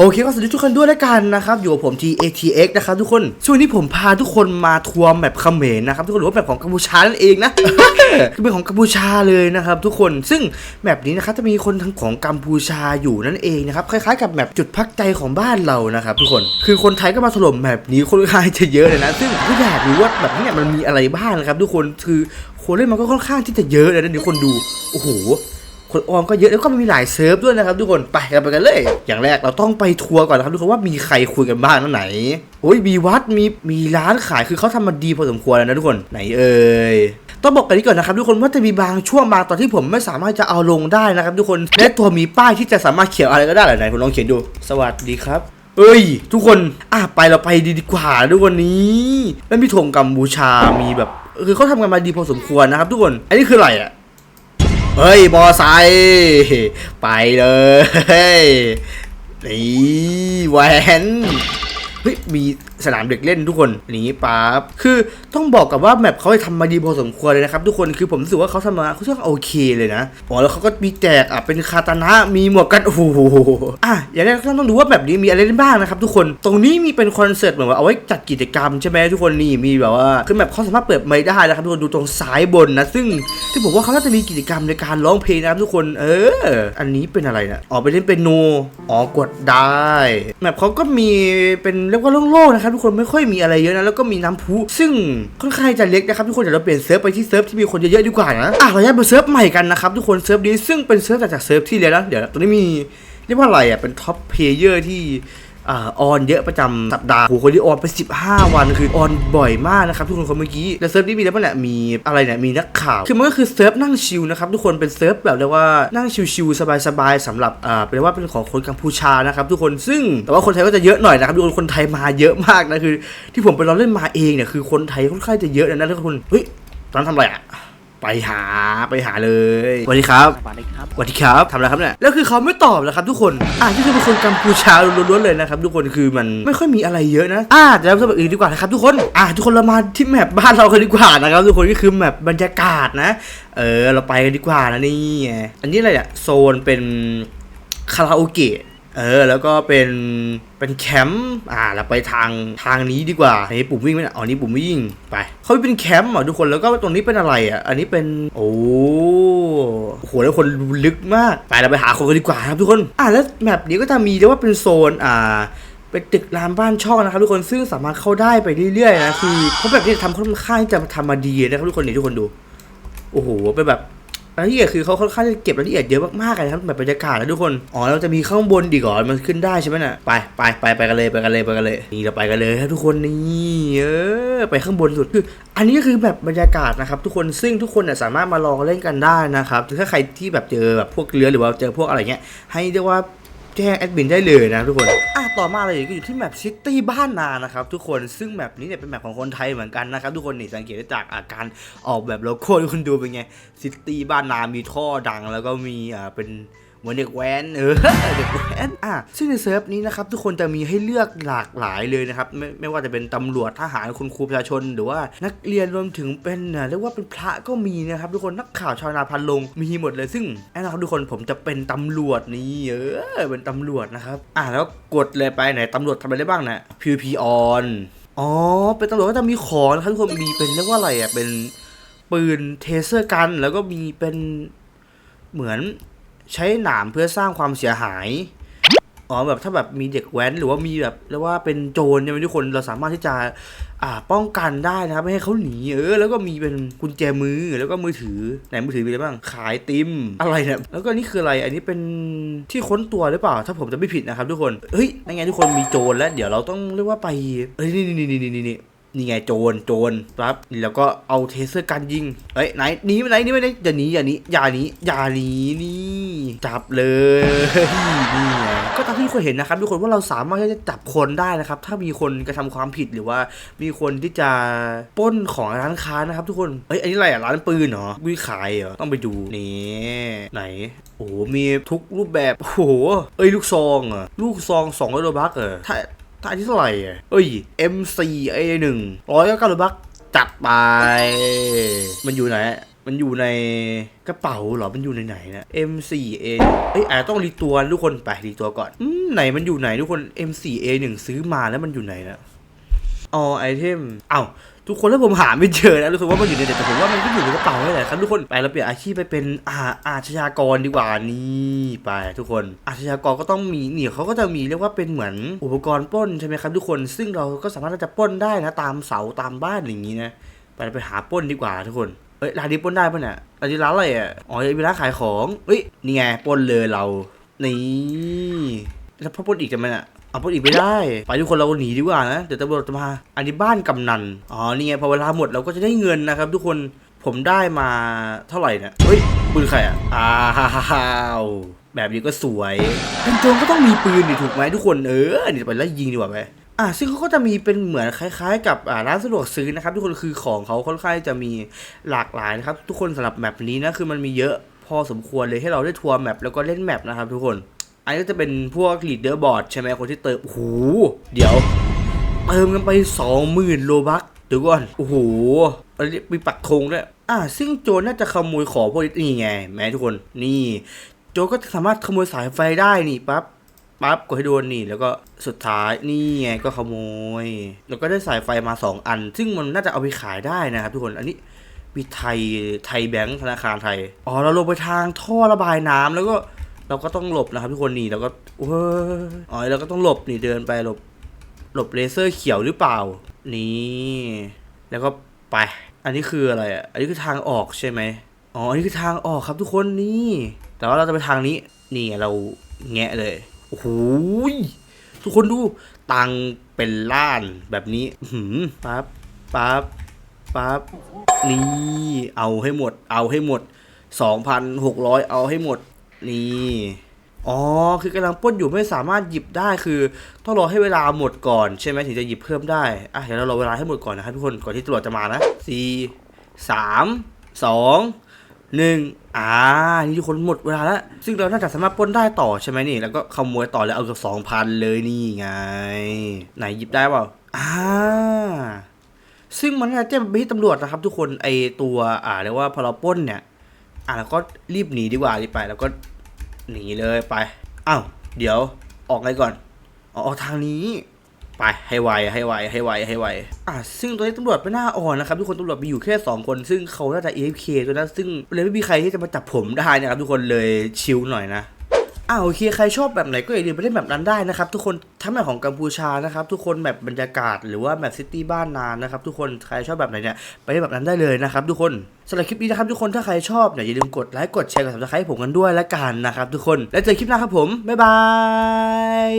โอเคก็สวัสดีทุกคนด้วยแล้วกันนะครับ อยู่กับผม TATX นะครับทุกคนช่วงนี้ผมพาทุกคนมาทัวร์แมปเขมรนะครับทุกคนหรือว่าแมปของกัมพูชานั่นเองนะคือเป็นของกัมพูชาเลยนะครับทุกคนซึ่งแมปนี้นะครับจะมีคนทางของกัมพูชาอยู่นั่นเองนะครับคล้ายๆกับแมปจุดพักใจของบ้านเรานะครับทุกคนคือคนไทยก็มาถล่มแมปนี้คนข้างจะเยอะเลยนะซึ่งก็อยากรู้ว่าแบบนี้เนี่ยมันมีอะไรบ้างนะครับทุกคนคือคนเล่นมันก็ค่อนข้างที่จะเยอะเลยนะเดี๋ยวคนดูโอ้โห คนออมก็เยอะแล้วก็มีหลายเซิร์ฟด้วยนะครับทุกคนไปกันไปกันเลย อย่างแรกเราต้องไปทัวร์ก่อนนะครับทุกคนว่ามีใครคุยกันบ้างนะไหน โอ้ยมีวัดมีมีร้านขายคือเขาทำมาดีพอสมควรแล้วนะทุกคนไหนเอ่ยต้องบอกกันนี้ก่อนนะครับทุกคนว่าจะมีบางช่วงบางตอนที่ผมไม่สามารถจะเอาลงได้นะครับทุกคนและตัวมีป้ายที่จะสามารถเขียนอะไรก็ได้หลายไหนคุณลองเขียนดู สวัสดีครับเอ้ย ทุกคนอะไปเราไปดีดีกว่าทุกคนนี้แล้วมีธงกัมพูชามีแบบคือเขาทำกันมาดีพอสมควรนะครับทุกคน อันนี้คืออะไรอะ เฮ้ยบอไซไปเลยนี่แหวนเฮ้ยมี สนามเด็กเล่นทุกคนนี่ปั๊บคือต้องบอกกับว่าแมปเขาได้ทำมาดีพอสมควรเลยนะครับทุกคนคือผมรู้สึกว่าเขาทำมาเขาช่างโอเคเลยนะอ๋อแล้วเขาก็มีแจกอะเป็นคาตานะมีหมวกกันโอ้โหอะอย่างแรกก็ต้องดูว่าแบบนี้มีอะไรบ้างนะครับทุกคนตรงนี้มีเป็นคอนเสิร์ตเหมือนว่าเอาไว้จัดกิจกรรมใช่ไหมทุกคนนี่มีแบบว่าคือแบบเขาสามารถเปิดไม่ได้นะครับทุกคนดูตรงซ้ายบนนะซึ่งที่ผมว่าเขาน่าจะมีกิจกรรมในการร้องเพลงนะครับทุกคน เออ อันนี้เป็นอะไรนะอ๋อไปเล่นเป็นโนอ๋อกดได้แมปเขาก็มีเป็นเรียกว่าโล่งๆนะครับทุกคนไม่ค่อยมีอะไรเยอะนะแล้วก็มีน้ำพุซึ่งค่อนข้างจะเล็กนะครับทุกคนเดี๋ยวเราเปลี่ยนเซิร์ฟไปที่เซิร์ฟที่มีคนเยอะๆดีกว่านะอะเราย้ายไปเซิร์ฟใหม่กันนะครับทุกคนเซิร์ฟนี้ซึ่งเป็นเซิร์ฟจากเซิร์ฟที่แล้วนะเดี๋ยวตรงนี้มีเรียกว่าอะไรอะเป็นท็อปเพลเยอร์ที่ อ่อนเยอะประจำสัปดาห์โหคนที่ออนไป 15 วันคือออนบ่อยมากนะครับทุกคนคนเมื่อกี้แล้วเซิร์ฟนี้มีอะไรบ้างเนี่ยมีอะไรเนี่ยมีนักข่าวคือมันก็คือเซิร์ฟนั่งชิลนะครับทุกคนเป็นเซิร์ฟแบบเรียกว่านั่งชิลๆสบายๆสำหรับอ่าเป็นว่าเป็นของคนกัมพูชานะครับทุกคนซึ่งแต่ว่าคนไทยก็จะเยอะหน่อยนะครับทุกคนคนไทยมาเยอะมากนะคือ ที่ผมไปลองเล่นมาเองเนี่ยคือคนไทยค่อนข้างจะเยอะนะทุกคนเฮ้ยตอนนนทำอะไรอะ ไปหาไปหาเลยสวัสดีครับสวัสดีครับสวัสดีครับทำอะไรครับเนี่ยแล้วคือเขาไม่ตอบแล้วครับทุกคนอะที่คือเป็นคนกัมพูชาล้วนๆเลยนะครับทุกคนคือมันไม่ค่อยมีอะไรเยอะนะอะเดี๋ยวเราไปอื่นดีกว่านะครับทุกคนอะทุกคนเรามาที่แมปบ้านเรากันดีกว่านะครับทุกคนก็คือแมปบรรยากาศนะ เออเราไปกันดีกว่านะนี่ไงอันนี้อะไรเนี่ยโซนเป็นคาราโอเกะ เออ แล้วก็เป็นเป็นแคมป์อ่าเราไปทางทางนี้ดีกว่าอันนี้ปุ่มวิ่งไหมเนี่ยอ๋อนี่ปุ่มวิ่งไปเขาเป็นแคมป์เหรอทุกคนแล้วก็ตรงนี้เป็นอะไรอะ อันนี้เป็นโอ้โหแล้วคนลึกมากไปเราไปหาคนกันดีกว่าครับทุกคนอ่าแล้วแมปนี้ก็จะมีเรียกว่าเป็นโซนอ่าเป็นตึกรามบ้านช่องนะครับทุกคนซึ่งสามารถเข้าได้ไปเรื่อยๆนะคือเขาแบบนี้ทำค่อนข้างจะทำมาดีนะครับทุกคนเนี่ทุกคนดูโอ้โหเป็นแบบ รายละเอียดคือเขาค่อนข้างจะเก็บรายละเอียดเยอะมากๆเลยครับแบบบรรยากาศนะทุกคนอ๋อเราจะมีข้างบนดีก่อนมันขึ้นได้ใช่ไหมน่ะไปไปไปไปกันเลยไปกันเลยไปกันเลยนี่เราไปกันเลยครับทุกคนนี่เออไปข้างบนสุดคือ อันนี้ก็คือแบบบรรยากาศนะครับทุกคนซึ่งทุกคนเนี่ยสามารถมาลองเล่นกันได้นะครับถ้าใครที่แบบเจอแบบพวกเรือหรือว่าเจอพวกอะไรเงี้ยให้เรียกว่า แจ้งแอดมินได้เลยนะทุกคน อะต่อมาเลยก็อยู่ที่แมปซิตี้บ้านนานะครับทุกคนซึ่งแมปนี้เนี่ยเป็นแมปของคนไทยเหมือนกันนะครับทุกคนนี่สังเกตได้จากอาการออกแบบโลโก้ทุกคนดูเป็นไงซิตี้บ้านนามีท่อดังแล้วก็มีอ่าเป็น เหมือนเด็กแว้นเออเด็กแว้นอะซึ่งในเซิร์ฟนี้นะครับทุกคนจะมีให้เลือกหลากหลายเลยนะครับ ไม่ไม่ว่าจะเป็นตำรวจทหารคุณครูประชาชน หรือว่านักเรียนรวมถึงเป็นเรียกว่าเป็นพระก็มีนะครับทุกคนนักข่าวชาวนาพันลงมีหมดเลยซึ่งแน่นอนครับทุกคนผมจะเป็นตำรวจนี่เออเป็นตำรวจนะครับ อะแล้วกดเลยไปไหนตำรวจทำอะไรได้บ้างนะ PVP on อ๋อเป็นตำรวจก็จะมีของนะครับทุกคนมีเป็นเรียกว่าอะไรอะเป็นปืนเทเซอร์กันแล้วก็มีเป็นเหมือน ใช้หนามเพื่อสร้างความเสียหาย อ๋อแบบถ้าแบบมีเด็กแว้นหรือว่ามีแบบเรียกว่าเป็นโจรเนี่ยทุกคนเราสามารถที่จะอ่าป้องกันได้นะครับไม่ให้เขาหนีเออแล้วก็มีเป็นกุญแจมือแล้วก็มือถือไหนมือถือมีอะไรบ้างขายติมอะไรเนี่ยแล้วก็นี่คืออะไรอันนี้เป็นที่ค้นตัวหรือเปล่า ถ้าผมจะไม่ผิดนะครับทุกคนเฮ้ยนั่นไงทุกคนมีโจรแล้ว เดี๋ยวเราต้องเรียกว่าไปเอ้ยนี่นี่นี่นี่นี่ นี่ไงโจรโจรครับแล้วก็เอาเทเซอร์กันยิงเฮ้ยไหนหนีไปไหนหนีไปไหนอย่าหนีอย่าหนีอย่าหนีอย่าหนีนี่จับเลยนี่ไงก็ตามที่ทุกคนเห็นนะครับทุกคนว่าเราสามารถที่จะจับคนได้นะครับ ถ้ามีคนกระทำความผิดหรือว่ามีคนที่จะป้นของร้านค้านะครับ ทุกคนเฮ้ยอันนี้อะไรอะร้านปืนเหรอวิขายเหรอต้องไปดูนี่ไหนโอ้โหมีทุกรูปแบบโอ้โหเอ้ยลูกซองอะลูกซองสองร้อยโลบักเหรอถ้า ท้าที่เท่าไหร่อะเอ้ย M4A1 ร้อยเก้าโลบักจัดไป มันอยู่ไหน มันอยู่ในกระเป๋าเหรอ มันอยู่ในไหนนะ M4A เอ้ยอาจต้องรีตัวทุกคนไปรีตัวก่อนอไหนมันอยู่ไหนทุกคน M4A1 ซื้อมาแล้วมันอยู่ไหนนะอ๋อไอเทม เอ้า ทุกคนแล้วผมหาไม่เจอนะรู้สึกว่ามันอยู่ในเด็กแต่ผมว่ามันก็อยู่ในกระเป๋านี่แหละครับทุกคนไปเราเปลี่ยนอาชีพไปเป็นอาอาชญากรดีกว่านี่ไป ทุกคนอาชญากรก็ต้องมีนี่เขาก็จะมีเรียกว่าเป็นเหมือนอุปกรณ์ป้นใช่ไหมครับทุกคนซึ่งเราก็สามารถจะป้นได้นะตามเสาตามบ้านอย่างนี้นะไปไปหาป้นดีกว่าทุกคนเอ้ยร้านนี้ป้นได้ปะเนี่ยร้านนี้ร้านอะไรอะอ๋อเป็นร้านขายของเฮ้ยนี่ไงป้นเลยเรานี่แล้วพอป้นอีกจะไหมอะ เอาปล้นอีกไม่ได้ ไปทุกคนเราหนีดีกว่านะเดี๋ยวตำรวจจะมาอันนี้บ้านกำนันอ๋อนี่ไงพอเวลาหมดเราก็จะได้เงินนะครับ ทุกคนผมได้มาเท่าไหร่เนี่ยเฮ้ยปืนใครอะอ้าวแบบนี้ก็สวยเป็นโจรก็ต้องมีปืนดิถูกไหมทุกคนเออนี่ไปไล่ยิงดีกว่าไหมอะซึ่งเขาก็จะมีเป็นเหมือนคล้าย ๆ กับอ่าร้านสะดวกซื้อนะครับ ทุกคนคือของเขาค่อนข้างจะมีหลากหลายนะครับ ทุกคนสำหรับแมปนี้นะคือมันมีเยอะพอสมควรเลยให้เราได้ทัวร์แมปแล้วก็เล่นแมปนะครับ ทุกคน อันนี้ก็จะเป็นพวกลีดเดอร์บอร์ดใช่ไหมคนที่เติมโอ้โหเดี๋ยว เติมกันไปสองหมื่นโลบักเดี๋ยวก่อนโอ้โหอันนี้มีปักธงด้วยอะซึ่งโจรน่าจะขโมยของพวกนี้นี่ไง แม้ทุกคนนี่โจก็สามารถขโมยสายไฟได้นี่ปั๊บปั๊บกดให้โดนนี่ แล้วก็สุดท้ายนี่ไงก็ขโมย แล้วก็ได้สายไฟมา 2 อัน ซึ่งมันน่าจะเอาไปขายได้นะครับทุกคนอันนี้มีไทยไทยแบงค์ธนาคารไทยอ๋อเราลงไปทางท่อระบายน้ำแล้วก็ เราก็ต้องหลบนะครับทุกคนนี่แล้วก็เว้อ๋อเราก็ต้องหลบนี่เดินไปหลบหลบเลเซอร์เขียวหรือเปล่า นี่ แล้วก็ไป อันนี้คืออะไรอะ อันนี้คือทางออกใช่ไหมอ๋อ อันนี้คือทางออกครับทุกคนนี่ แต่ว่าเราจะไปทางนี้ นี่เราแงะเลย โอ้โห ทุกคนดู ตังเป็นล้านแบบนี้หืมปั๊บ ปั๊บ ปั๊บ นี่ เอาให้หมด เอาให้หมด 2,600 เอาให้หมด นี่อ๋อ คือกำลังป้นอยู่ไม่สามารถหยิบได้คือ ต้องรอให้เวลาหมดก่อนใช่ไหมถึงจะหยิบเพิ่มได้ อะเดี๋ยวเรารอเวลาให้หมดก่อนนะครับทุกคนก่อนที่ตำรวจจะมานะสี่สามสองหนึ่งอ่า นี่ทุกคนหมดเวลาแล้วซึ่งเราน่าจะสามารถป้นได้ต่อใช่ไหมนี่แล้วก็ขโมยต่อเลยเอาเกือบสองพันเลยนี่ไง ไหนหยิบได้เปล่าอ่าซึ่งมันน่าจะแจ้งไปที่ตำรวจนะครับ ทุกคนไอตัวอ่าเรียกว่าพอเราป้นเนี่ย อะแล้วก็รีบหนีดีกว่ารีบไป แล้วก็หนีเลยไปอ้าวเดี๋ยวออกไงก่อนอ๋อออกทางนี้ ไปให้ไวให้ไวให้ไวให้ไวอะซึ่งตัวนี้ตำรวจไม่น่าอ่อนนะครับทุกคนตำรวจมีอยู่แค่ 2 คน ซึ่งเขาน่าจะ AFK ตัวนั้นซึ่งเลยไม่มีใครที่จะมาจับผมได้นะครับทุกคนเลยชิลหน่อยนะ อ่าโอเคใครชอบแบบไหนก็อย่าลืมไปเล่นแบบนั้นได้นะครับทุกคนทั้งแบบของกัมพูชานะครับทุกคนแบบบรรยากาศหรือว่าแบบซิตี้บ้านนานนะครับทุกคนใครชอบแบบไหนเนี่ยไปเล่นแบบนั้นได้เลยนะครับทุกคนสำหรับคลิปนี้นะครับทุกคนถ้าใครชอบเนี่ยอย่าลืมกดไลค์กดแชร์กดซับสไครต์ผมกันด้วยละกันนะครับทุกคนแล้วเจอคลิปหน้าครับผมบ๊ายบาย